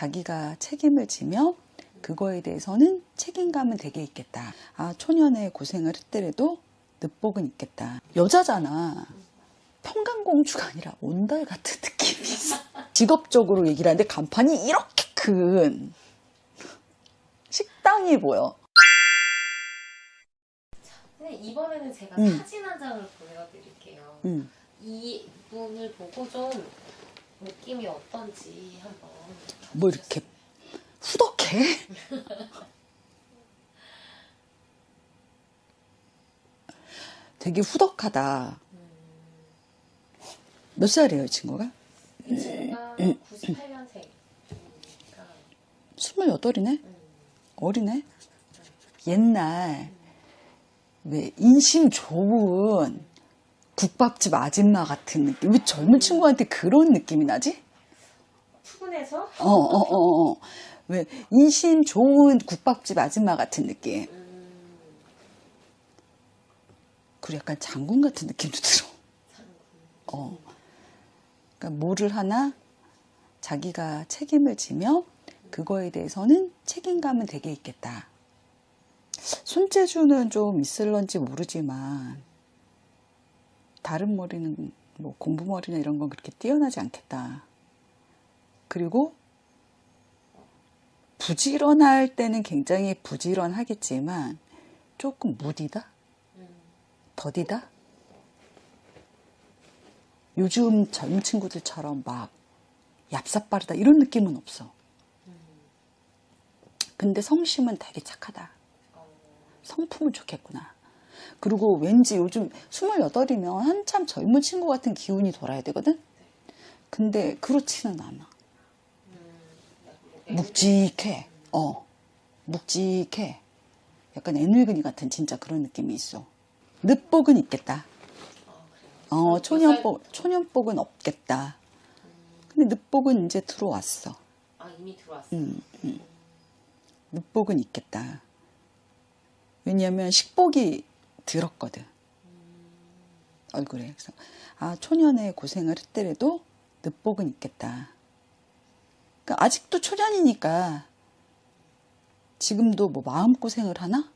자기가 책임을 지며 그거에 대해서는 책임감은 되게 있겠다. 아, 초년에 고생을 했더라도 늪복은 있겠다. 여자잖아. 평강공주가 아니라 온달 같은 느낌이 있어. 직업적으로 얘기를 하는데 간판이 이렇게 큰 식당이 보여. 근데 이번에는 제가 음. 사진 한 장을 보여드릴게요. 음. 이 분을 보고 좀 느낌이 어떤지 한번. 뭐 이렇게 후덕해? 되게 후덕하다. 몇 살이에요, 이 친구가? 이 친구가 98년생이니까. 28이네? 어리네? 옛날, 왜, 인심 좋은 국밥집 아줌마 같은 느낌. 왜 젊은 친구한테 그런 느낌이 나지? 푸근해서 어, 어, 어, 어. 왜, 인심 좋은 국밥집 아줌마 같은 느낌. 음, 그리고 약간 장군 같은 느낌도 들어. 장군. 어. 그러니까 뭐를 하나 자기가 책임을 지며 그거에 대해서는 책임감은 되게 있겠다. 손재주는 좀 있을런지 모르지만 다른 머리는 뭐 공부 머리나 이런 건 그렇게 뛰어나지 않겠다. 그리고 부지런할 때는 굉장히 부지런하겠지만 조금 무디다? 음, 더디다? 요즘 젊은 친구들처럼 막 얍삽빠르다 이런 느낌은 없어. 근데 성심은 되게 착하다. 어, 성품은 좋겠구나. 그리고 왠지 요즘 28이면 한참 젊은 친구 같은 기운이 돌아야 되거든? 근데 그렇지는 않아. 음, 묵직해. 어. 묵직해. 약간 애늙은이 같은 진짜 그런 느낌이 있어. 늦복은 있겠다. 어. 어, 몇 초년복, 초년복은 없겠다. 근데 늦복은 이제 들어왔어. 아 이미 들어왔어요. 음, 음. 늦복은 있겠다. 왜냐면 식복이 들었거든. 얼굴에. 그래서, 아, 초년에 고생을 했더라도 늦복은 있겠다. 그러니까 아직도 초년이니까 지금도 뭐 마음고생을 하나?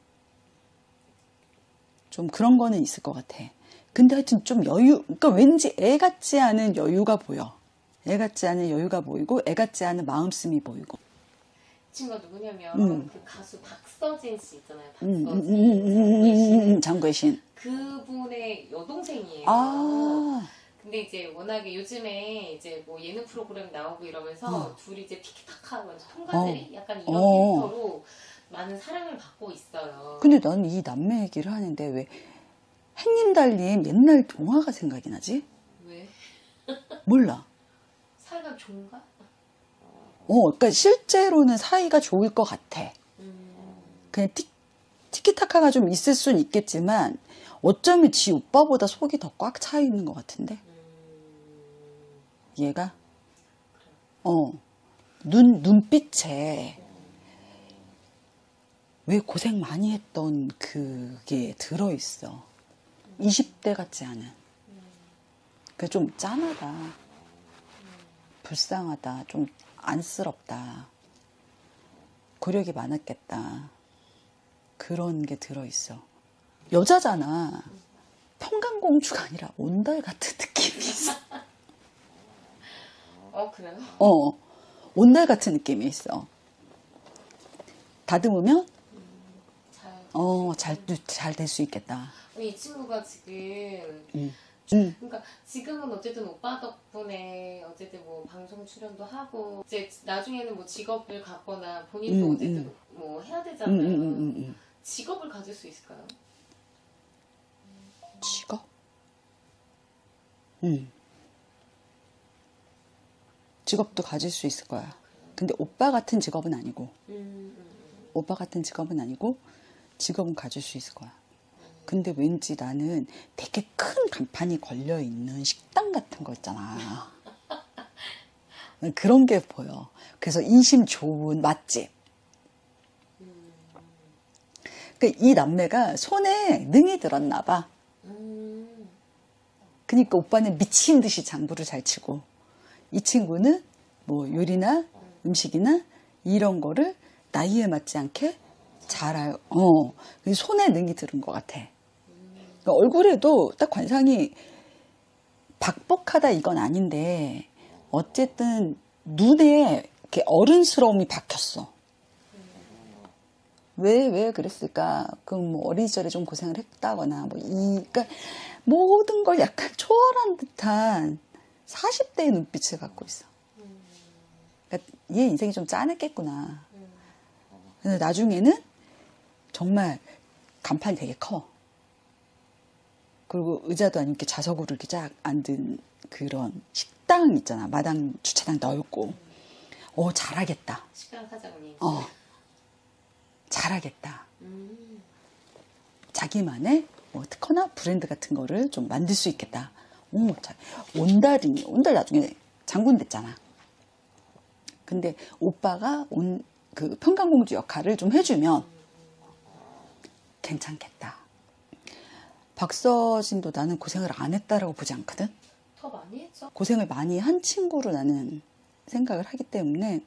좀 그런 거는 있을 것 같아. 근데 하여튼 좀 여유, 그러니까 왠지 애 같지 않은 여유가 보여. 애 같지 않은 여유가 보이고, 애 같지 않은 마음씀이 보이고. 이 친구가 누구냐면 음. 그 가수 박서진 씨 있잖아요. 음, 박서진. 음, 음, 음, 음, 음, 음, 장구의 신. 그분의 여동생이에요. 아, 근데 이제 워낙에 요즘에 이제 뭐 예능 프로그램 나오고 이러면서 어. 둘이 이제 티키타카 통과들이 약간 이런 어. 캐릭터로 많은 사랑을 받고 있어요. 근데 난 이 남매 얘기를 하는데 왜 햇님 달님 옛날 동화가 생각이 나지? 왜? 몰라. 사이가 좋은가? 어, 그러니까 실제로는 사이가 좋을 것 같아. 음, 그냥 티, 티키타카가 좀 있을 수는 있겠지만 어쩌면 지 오빠보다 속이 더 꽉 차 있는 것 같은데? 음, 얘가? 어. 눈 눈빛에 왜 고생 많이 했던 그게 들어 있어. 20대 같지 않은. 그좀 짠하다. 불쌍하다. 좀 안쓰럽다 고력이 많았겠다 그런 게 들어 있어 여자잖아 평강공주가 아니라 온달 같은 느낌이 있어 어 그래요? 어, 온달 같은 느낌이 있어. 다듬으면, 잘. 어, 잘, 잘 될 수 있겠다. 이 친구가 지금 음. 음. 그러니까 지금은 어쨌든 오빠 덕분에 어쨌든 뭐 방송 출연도 하고 이제 나중에는 뭐 직업을 갖거나 본인도 음, 어쨌든 음. 뭐 해야 음, 되잖아요. 음, 음, 음, 음. 직업을 가질 수 있을까요? 직업? 음. 직업도 가질 수 있을 거야. 근데 오빠 같은 직업은 아니고, 음, 음, 오빠 같은 직업은 아니고, 직업은 가질 수 있을 거야. 근데 왠지 나는 되게 큰 간판이 걸려 있는 식당 같은 거 있잖아. 그런 게 보여. 그래서 인심 좋은 맛집. 그러니까 이 남매가 손에 능이 들었나 봐. 음. 그러니까 오빠는 미친 듯이 장구를 잘 치고 이 친구는 뭐 요리나 음식이나 이런 거를 나이에 맞지 않게 잘 알, 어, 그 손에 능이 들은 것 같아. 그러니까 얼굴에도 딱 관상이 박복하다 이건 아닌데, 어쨌든 눈에 이렇게 어른스러움이 박혔어. 왜, 왜 그랬을까? 그럼 뭐 어린 시절에 좀 고생을 했다거나, 뭐, 이, 그러니까 모든 걸 약간 초월한 듯한 40대의 눈빛을 갖고 있어. 그러니까 얘 인생이 좀 짠했겠구나. 근데 나중에는 정말 간판이 되게 커. 그리고 의자도 아니고 이렇게 좌석으로 이렇게 쫙 앉은 그런 식당 있잖아. 마당 주차장 넓고. 어, 잘하겠다. 식당 사장님. 어. 잘하겠다. 음. 자기만의 뭐 특허나 브랜드 같은 거를 좀 만들 수 있겠다. 오, 자, 온달이, 온달 나중에 장군 됐잖아. 근데 오빠가 온, 그 평강공주 역할을 좀 해주면 괜찮겠다. 박서진도 나는 고생을 안 했다라고 보지 않거든? 더 많이 했죠. 고생을 많이 한 친구로 나는 생각을 하기 때문에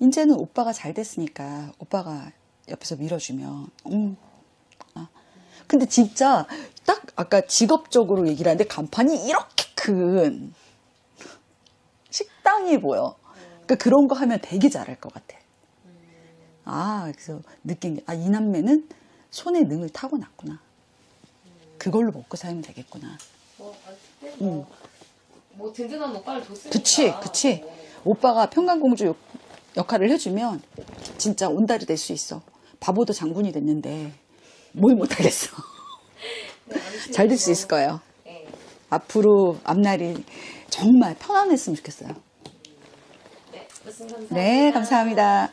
이제는 오빠가 잘 됐으니까 오빠가 옆에서 밀어주면 음. 아. 근데 진짜 딱 아까 직업적으로 얘기를 하는데 간판이 이렇게 큰 식당이 보여. 그러니까 그런 거 하면 되게 잘할 것 같아. 아 그래서 느낀 게 아 이 남매는 손에 능을 타고났구나. 그걸로 먹고 살면 되겠구나. 뭐, 어쨌든 뭐, 뭐 든든한 오빠를 뒀으니까. 음. 그치, 그치. 뭐, 오빠가 평강공주 역- 역할을 해주면 진짜 온달이 될 수 있어. 바보도 장군이 됐는데 뭘 못하겠어. 네, 아무튼 잘될수 뭐, 있을 거예요. 네. 앞으로 앞날이 정말 편안했으면 좋겠어요. 네, 무슨 감사합니다. 네, 감사합니다.